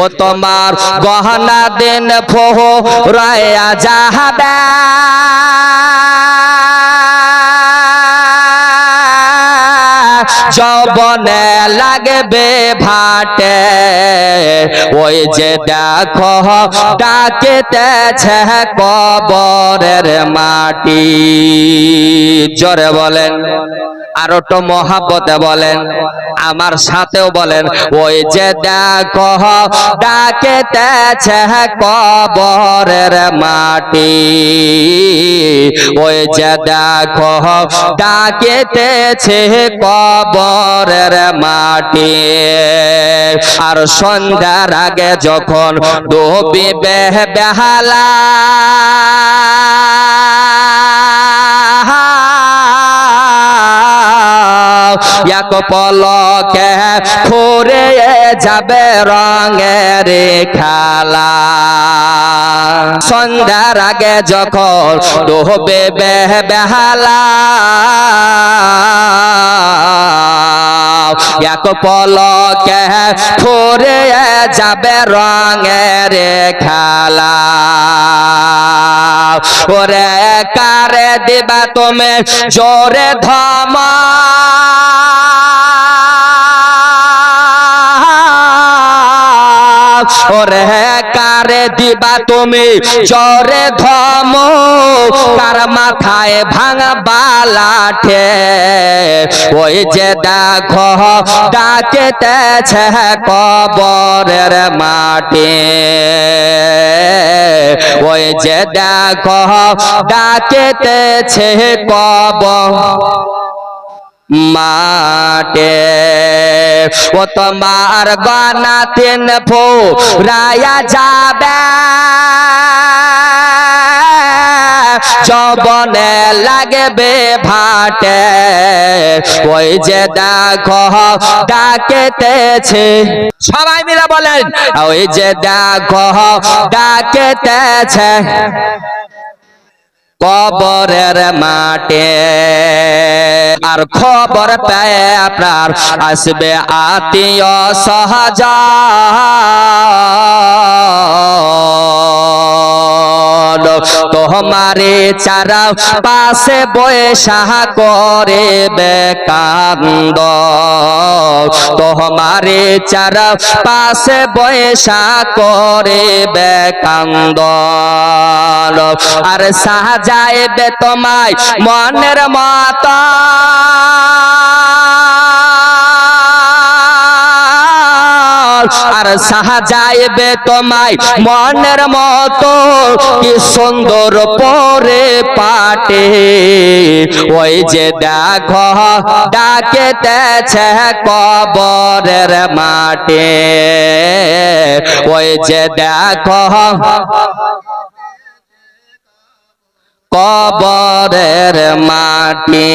ও তোমার গহনা দিন ফোহ, রয়া যাহাবে। যবনে লাগবে ভাটে, ওই যে দেখো, ডাকেতেছে কবরের মাটি। জোরে বলেন। আর তো মহাব্বতে বলেন, আমার সাথেও বলেন, ওই যে দেখো, ডাকেতেছে কবরের মাটি। ওই যে দেখো, ডাকেতেছে কবরের মাটি। আর সন্ধ্যার আগে যখন ডুবিবে বেহালা এক পলকে ফুরে যাবে রঙের খেলা। সন্ধ্যার আগে যখন ডুবে বেহালা, এক পলকে ফুরে যাবে রঙের খেলা। ওরে কারে দিবা তুমি জোরে ধমা। কারে দিবা তুমি? জোরে ধম, কার মাথায় ভাঙা বালাঠে ওই যে দেখো, ডাকেতেছে কবরের মাটি। ওই যে দেখো, ডাকেতেছে কবর। মাটে ও তোমার গানা তিন ফো রায়া যাবে। জবনে লাগবে ভাটে। ওই যে দেখো, ডাকেতেছে। সবাই মিলে বলেন, ওই যে দেখো, ডাকেতেছে। কবরের মাঠে। আর খবর পেয়ে আপনার আসবে আত্মীয় সহজ তোমারে চারা পাশে বয়ে বৈশা করে বেকান্দ। তোমারে চারা পাশে বয়ে বৈশা করে বেকান্দ। আর সাজাইবে তোমায় মনের মাতা আর সাজাইবে তোমায় মনের মতো, কি সুন্দর পরে পাটে। ওই যে দেখো, ডাকেতেছে কবরের মাঠে। ওই যে দেখো, কবরের মাটি